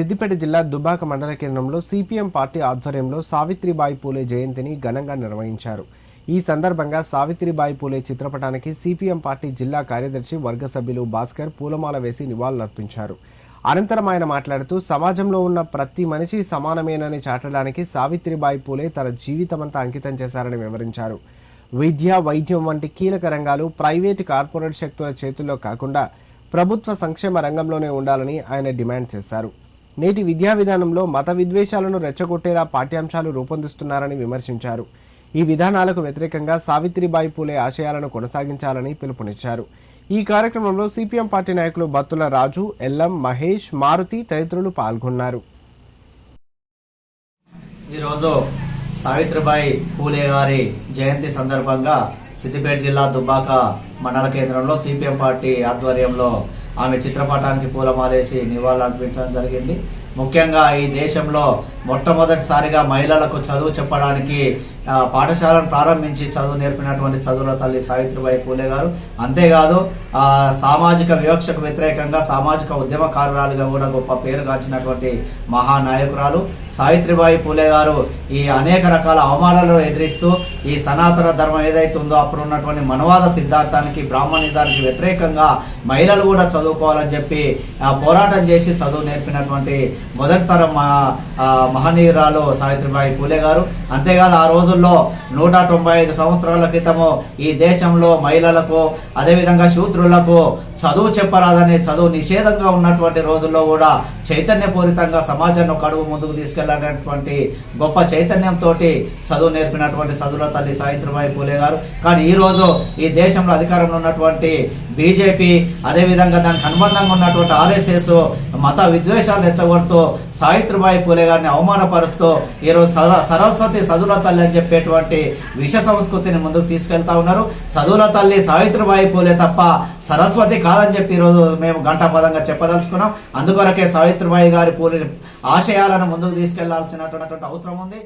సిద్దిపేట జిల్లా దుబ్బాక మండల కేంద్రంలో సిపిఎం పార్టీ ఆధ్వర్యంలో సావిత్రిబాయి పూలే జయంతిని ఘనంగా నిర్వహించారు. ఈ సందర్భంగా సావిత్రిబాయి పూలే చిత్రపటానికి సిపిఎం పార్టీ జిల్లా కార్యదర్శి వర్గ సభ్యులు భాస్కర్ పూలమాల వేసి నివాళులర్పించారు. అనంతరం ఆయన మాట్లాడుతూ సమాజంలో ఉన్న ప్రతి మనిషి సమానమేనని చాటడానికి సావిత్రిబాయి పూలే తన జీవితమంతా అంకితం చేశారని వివరించారు. విద్య వైద్యం వంటి కీలక రంగాలు ప్రైవేటు కార్పొరేట్ శక్తుల చేతుల్లో కాకుండా ప్రభుత్వ సంక్షేమ రంగంలోనే ఉండాలని ఆయన డిమాండ్ చేశారు. నేటి విద్యా విధానంలో మత విద్వేషాలను రెచ్చగొట్టేలా పాఠ్యాంశాలు రూపొందిస్తున్నారని విమర్శించారు. ఈ విధానాలకు వ్యతిరేకంగా సావిత్రిబాయి పూలే ఆశయాలను కొనసాగించాలని పిలుపునిచ్చారు. ఈ కార్యక్రమంలో సిపిఎం పార్టీ నాయకులు బత్తుల రాజు ఎల్లం మహేష్ మారుతి తదితరులు పాల్గొన్నారు. ఈరోజు సావిత్రిబాయి పూలే గారి జయంతి సందర్భంగా సిద్దిపేట జిల్లా దుబ్బాక మండల కేంద్రంలో సిపిఎం పార్టీ ఆధ్వర్యంలో ఆమె చిత్రపటానికి పూలమాలేసి నివాళులర్పించడం జరిగింది. ముఖ్యంగా ఈ దేశంలో మొట్టమొదటిసారిగా మహిళలకు చదువు చెప్పడానికి పాఠశాలను ప్రారంభించి చదువు నేర్పినటువంటి చదువుల తల్లి సావిత్రిబాయి పూలే గారు. అంతేకాదు ఆ, సామాజిక వివక్షకు వ్యతిరేకంగా సామాజిక ఉద్యమకారురాలుగా కూడా గొప్ప పేరు గాంచినటువంటి మహానాయకురాలు సావిత్రిబాయి పూలే గారు ఈ అనేక రకాల అవమానాలను ఎదిరిస్తూ ఈ సనాతన ధర్మం ఏదైతే ఉందో అప్పుడు ఉన్నటువంటి మనవాద సిద్ధాంతానికి బ్రాహ్మణిజానికి వ్యతిరేకంగా మహిళలు కూడా చదువు చదువుకోవాలని చెప్పి పోరాటం చేసి చదువు నేర్పినటువంటి మొదటి తరం మా- మహనీయురాలు సావిత్రిబాయి పూలే గారు. అంతేకాదు ఆ రోజుల్లో నూట తొంభై ఐదు సంవత్సరాల క్రితము ఈ దేశంలో మహిళలకు అదేవిధంగా శూద్రులకు చదువు చెప్పరాదని చదువు నిషేధంగా ఉన్నటువంటి రోజుల్లో కూడా చైతన్యపూరితంగా సమాజాన్ని ఒక అడుగు ముందుకు తీసుకెళ్ళనటువంటి గొప్ప చైతన్యంతో చదువు నేర్పినటువంటి చదువుల తల్లి సావిత్రిబాయి పూలే గారు. కానీ ఈ రోజు ఈ దేశంలో అధికారంలో ఉన్నటువంటి బీజేపీ అదేవిధంగా దానికి అనుబంధంగా ఉన్నటువంటి ఆర్ఎస్ఎస్ మత విద్వేషాలు రెచ్చగొడుతూ సావిత్రిబాయి పూలే గారిని అవమానపరుస్తూ ఈరోజు సర- సరస్వతి సదుల తల్లి అని చెప్పేటువంటి విష సంస్కృతిని ముందుకు తీసుకెళ్తా ఉన్నారు. సదుల తల్లి సావిత్రిబాయి పూలే తప్ప సరస్వతి కాదని చెప్పి ఈరోజు మేము గంటాపదంగా చెప్పదలుచుకున్నాం. అందుకొరకే సావిత్రిబాయి గారి పూలే ఆశయాలను ముందుకు తీసుకెళ్ళాల్సినటువంటి అవసరం ఉంది.